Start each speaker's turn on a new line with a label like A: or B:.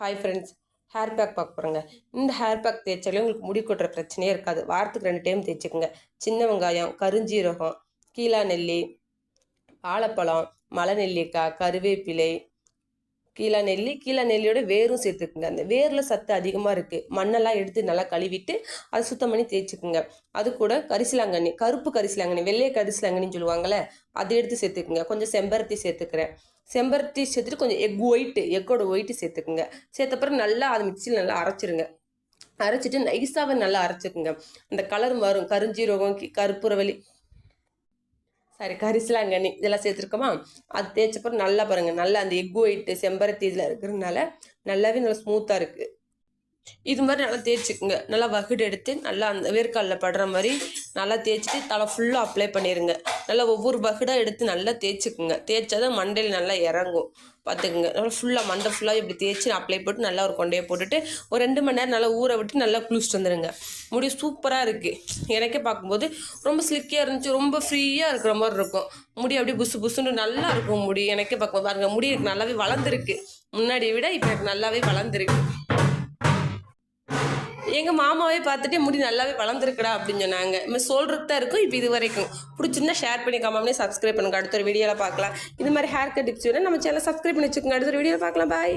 A: Hi friends hair pack பார்க்க போகிறோங்க இந்த ஹேர் பேக் தேய்ச்சாலே உங்களுக்கு முடி கொட்டுற பிரச்சனையே இருக்காது. வாரத்துக்கு ரெண்டு டைம் தேய்ச்சிக்கோங்க. சின்ன வெங்காயம் கருஞ்சீரகம் கீழா நெல்லி வாழைப்பழம் மலை நெல்லிக்காய் கருவேப்பிலை கீழா நெல்லி கீழா நெல்லியோட வேரும் சேர்த்துக்குங்க. அந்த வேரில் சத்து அதிகமாக இருக்குது மண்ணெல்லாம் எடுத்து நல்லா கழுவிட்டு அதை சுத்தம் பண்ணி தேய்ச்சிக்குங்க. அது கூட கரிசலாங்கண்ணி கருப்பு கரிசிலாங்கண்ணி வெள்ளை கரிசலாங்கண்ணின்னு சொல்லுவாங்கள்ல அதை எடுத்து சேர்த்துக்குங்க. கொஞ்சம் செம்பருத்தி சேர்த்துக்கிறேன். செம்பருத்தி சேர்த்துட்டு கொஞ்சம் எக் ஒயிட்டு எக்கோட ஒயிட்டு சேர்த்துக்குங்க. சேர்த்தப்பறம் நல்லா அது மிக்சியில் நல்லா அரைச்சிருங்க. அரைச்சிட்டு நைஸாகவே நல்லா அரைச்சிக்குங்க. அந்த கலர் வரும் கருஞ்சீரகம் கி- சாரி கரிசலாங்கண்ணி இதெல்லாம் சேர்த்துருக்கோமா? அது தேய்ச்சப்பறம் நல்லா பாருங்கள் நல்லா அந்த எக் ஒயிட்டு செம்பருத்தி இதில் இருக்கிறதுனால நல்லாவே நல்லா ஸ்மூத்தாக இருக்குது இது மாதிரி நல்லா தேய்ச்சிக்குங்க. நல்லா வகுடு எடுத்து நல்லா அந்த வேர்க்காலில் படுற மாதிரி நல்லா தேய்ச்சிட்டு தலை ஃபுல்லாக அப்ளை பண்ணிடுங்க நல்லா ஒவ்வொரு வகுடாக எடுத்து நல்லா தேய்ச்சிக்குங்க. தேய்ச்சாதான் மண்டையில் நல்லா இறங்கும். பார்த்துக்குங்க நல்லா ஃபுல்லாக மண்டை ஃபுல்லாக இப்படி தேய்ச்சி அப்ளை போட்டு நல்லா ஒரு கொண்டையை போட்டுட்டு ஒரு ரெண்டு மணி நேரம் நல்லா ஊற விட்டு நல்லா குளிச்சுட்டு வந்துடுங்க முடி சூப்பராக இருக்குது எனக்கே பார்க்கும்போது ரொம்ப ஸ்லிக்கியாக இருந்துச்சு. ரொம்ப ஃப்ரீயாக இருக்கிற மாதிரி இருக்கும். முடி அப்படியே புசு புசுன்னு நல்லா இருக்கும் முடி. எனக்கே பார்க்கும்போது பாருங்கள் முடி எனக்கு நல்லாவே வளர்ந்துருக்கு. முன்னாடியை விட இப்போ எனக்கு நல்லாவே வளர்ந்துருக்கு. எங்கள் மாமாவே பார்த்துட்டு முடி நல்லாவே வளர்ந்துருக்குடா அப்படின்னு சொன்னாங்க. நம்ம சொல்கிறது தான் இருக்கும் இப்போ இது வரைக்கும். பிடிச்சிருந்தா ஷேர் பண்ணி காமாமனே சப்ஸ்கிரைப் பண்ணுங்க. அடுத்த ஒரு வீடியோவில் பார்க்கலாம். இது மாதிரி ஹேர் கட் டிப்ஸ் வேணும் நம்ம சேனல் சப்ஸ்கிரைப் பண்ணி வச்சுக்கோங்க. அடுத்த ஒரு வீடியோவில் பார்க்கலாம். பாய்